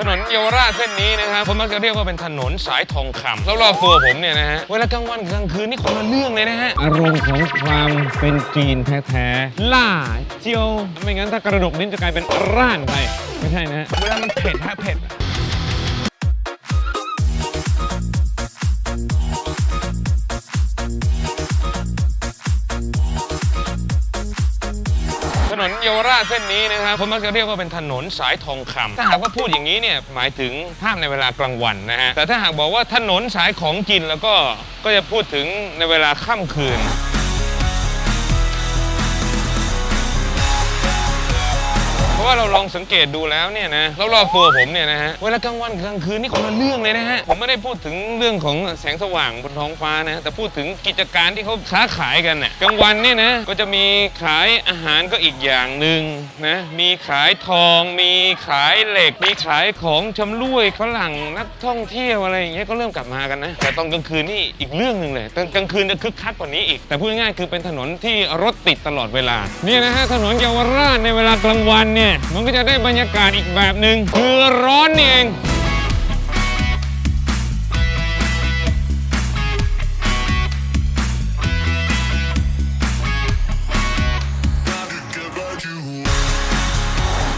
ถนนเยาวราชเส้นนี้นะครับผมมักจะเรียกว่าเป็นถนนสายทองคำแล้วรอบตัวผมเนี่ยนะฮะ เวลากลางวันกับกลางคืนนี่คนละเรื่องเลยนะฮะ อารมณ์ของความเป็นจีนแท้ๆ ล่าเจียว ไม่งั้นถ้ากระดกลิ้นจะกลายเป็นร่านไป ไม่ใช่นะฮะ เวลามันเผ็ดฮะเผ็ด ถนนเยาวราชเส้นนี้นะครับผมมักจะเรียกว่าเป็นถนนสายทองคำถ้าหากว่าพูดอย่างนี้เนี่ยหมายถึงภาพในเวลากลางวันนะฮะแต่ถ้าหากบอกว่าถนนสายของกินแล้วก็ก็จะพูดถึงในเวลาค่ำคืน ราะว่าเราลองสังเกตดูแล้วเนี่ยนะรอบๆตัวผมเนี่ยนะฮะเวลากลางวันกับกลางคืนนี่คนละเรื่องเลยนะฮะผมไม่ได้พูดถึงเรื่องของแสงสว่างบนท้องฟ้านะแต่พูดถึงกิจการที่เขาค้าขายกันน่ะกลางวันเนี่ยนะก็จะมีขายอาหารก็อีกอย่างหนึ่งนะมีขายทอง มีขายเหล็ก มีขายของชำร่วยฝรั่งนักท่องเที่ยวอะไรอย่างเงี้ยก็เริ่มกลับมากันนะแต่ตอนกลางคืนนี่อีกเรื่องหนึ่งเลยตอนกลางคืนจะคึกคักกว่านี้อีก แต่พูดง่ายๆคือเป็นถนนที่รถติดตลอดเวลาเนี่ยนะฮะถนนเยาวราชในเวลากลางวันเนี่ยมันก็จะได้บรรยากาศอีกแบบหนึ่งคือร้อนนี่เอง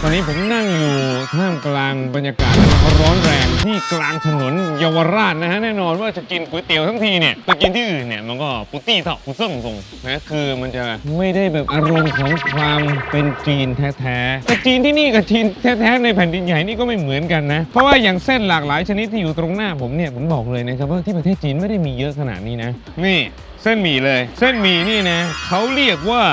ตอนนี้ผมนั่งอยู่ท่ามกลางบรรยากาศ ร้อนแรงที่กลางถนนเยาวราชนะฮะแน่นอนว่าจะกินก๋วยเตี๋ยวทั้งทีเนี่ยไปกินที่อื่นเนี่ยมันก็ปุตี้เถาปุ้งทรงนะคือมันจะไม่ได้แบบอารมณ์ของความเป็นจีนแท้ๆแต่จีนที่นี่กับจีนแท้ๆในแผ่นดินใหญ่นี่ก็ไม่เหมือนกันนะเพราะว่าอย่างเส้นหลากหลายชนิดที่อยู่ตรงหน้าผมเนี่ยผมบอกเลยนะครับว่าที่ประเทศจีนไม่ได้มีเยอะขนาดนี้นะนี่เส้นหมี่เลย เส้นหมี่นี่นะเขาเรียกว่า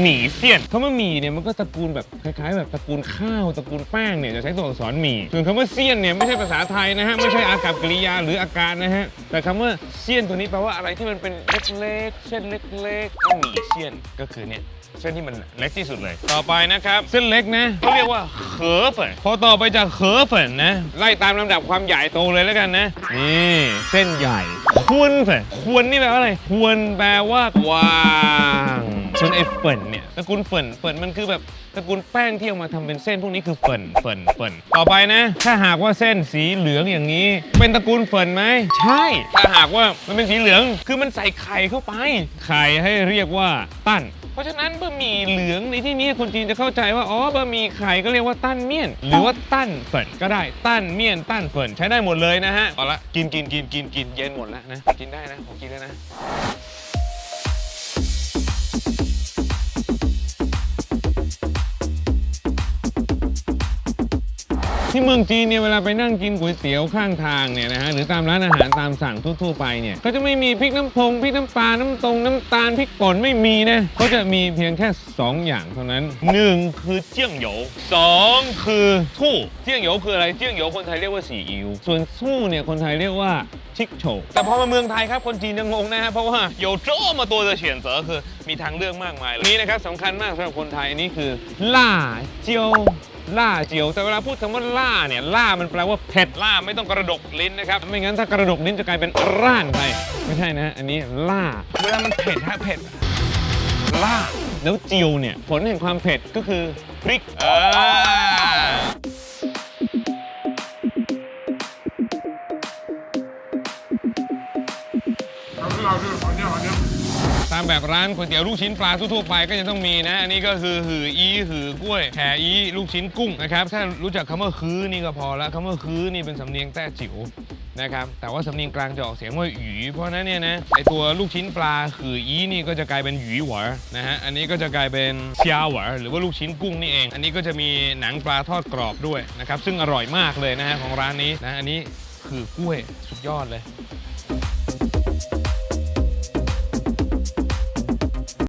หมี่เสี้ยนคำว่าหมี่เนี่ยมันก็ตระกูลแบบคล้ายๆ แบบตระกูลข้าวตระกูลแป้งเนี่ยจะใช้ตัวอักษรหมี่ส่วนคำว่าเสี้ยนเนี่ยไม่ใช่ภาษาไทยนะฮะไม่ใช่อากับกริยาหรืออาการนะฮะแต่คำว่าเสี้ยนตัวนี้แปลว่าอะไรที่มันเป็นเล็กๆเส้นเล็กๆก็หมี่เสี้ยนก็คือเนี่ยเส้นที่มันเล็กที่สุดเลย ต่อไปนะครับ เส้นเล็กนะเขาเรียกว่าเขอเฝนพอต่อไปจากเขอเฝนนะไล่ตามลำดับความใหญ่โตเลยแล้วกันนะนี่เส้นใหญ่ ควรเฝนควรนี่แปลว่าอะไรควรแปลว่ากว้าง ส่วนไอ้เฟินเนี่ยตระกูลเฟินเฟินมันคือแบบตระกูลแป้งที่เอามาทำเป็นเส้นพวกนี้คือเฟินเฟินเฟินต่อไปนะ ถ้าหากว่าเส้นสีเหลืองอย่างนี้ เป็นตระกูลเฟินไหมใช่ ถ้าหากว่ามันเป็นสีเหลืองคือมันใส่ไข่เข้าไป ไข่ให้เรียกว่าตั้น เพราะฉะนั้นบะหมี่เหลืองในที่นี้คนจีนจะเข้าใจว่าอ๋อบะหมี่ไข่ก็เรียกว่าตั้นเมี่ยน หรือว่าตั้นเฟินก็ได้ตั้นเมี่ยนตั้นเฟินใช้ได้หมดเลยนะฮะเอาละกินกินกินกินกินเย็นหมดแล้วนะกินได้นะผมกินแล้วนะ ที่เมืองจีนเนี่ยเวลาไปนั่งกินก๋วยเตี๋ยวข้างทางเนี่ยนะฮะหรือตามร้านอาหารตามสั่งทั่วๆไปเนี่ยก็จะไม่มีพริกน้ำพงพริกน้ำปลาน้ำตรงน้ำตาลพริกป่นไม่มีนะก็จะมีเพียงแค่ 2 อย่างเท่านั้นหนึ่งคือเจี้ยงโหยวสองคือทู่เจี้ยงโหยวคืออะไรเจี้ยงโหยวคนไทยเรียกว่าสีอิ๊วส่วนทู่เนี่ยคนไทยเรียกว่าิกโชแต่พอมาเมืองไทยครับ คนจีนยังงงนะฮะ เพราะว่าโยโจมาตัวจะเฉียนเสอคือมีทางเลือกมากมายเลยนี่นะครับสำคัญมากสำหรับคนไทยนี่คือ ล่าเจียวล่าเจียว แต่เวลาพูดคำว่าล่าเนี่ยล่ามันแปลว่าเผ็ดล่าไม่ต้องกระดกลิ้นนะครับ ไม่งั้นถ้ากระดกลิ้นจะกลายเป็นร่านไปไม่ใช่นะ อันนี้ล่า เวลามันเผ็ดฮะเผ็ดล่าแล้วเจียวเนี่ยผลแห่งความเผ็ดก็คือพริกเออ ตามแบบร้านก๋วยเตี๋ยวลูกชิ้นปลาทั่วๆไปก็จะต้องมีนะ อันนี้ก็คือหืออีหือกล้วยแผ่อีลูกชิ้นกุ้งนะครับ ถ้ารู้จักคำว่าคือนี่ก็พอละคำว่าคือนี่เป็นสำเนียงแต้จิ๋วนะครับ แต่ว่าสำเนียงกลางจะออกเสียงว่าหยีเพราะนั้นเนี่ยนะไอตัวลูกชิ้นปลาหืออีนี่ก็จะกลายเป็นหยีหวอนะฮะ อันนี้ก็จะกลายเป็นเซียวหวอหรือว่าลูกชิ้นกุ้งนี่เอง อันนี้ก็จะมีหนังปลาทอดกรอบด้วยนะครับ ซึ่งอร่อยมากเลยนะฮะของร้านนี้นะ อันนี้คือกล้วยสุดยอดเลย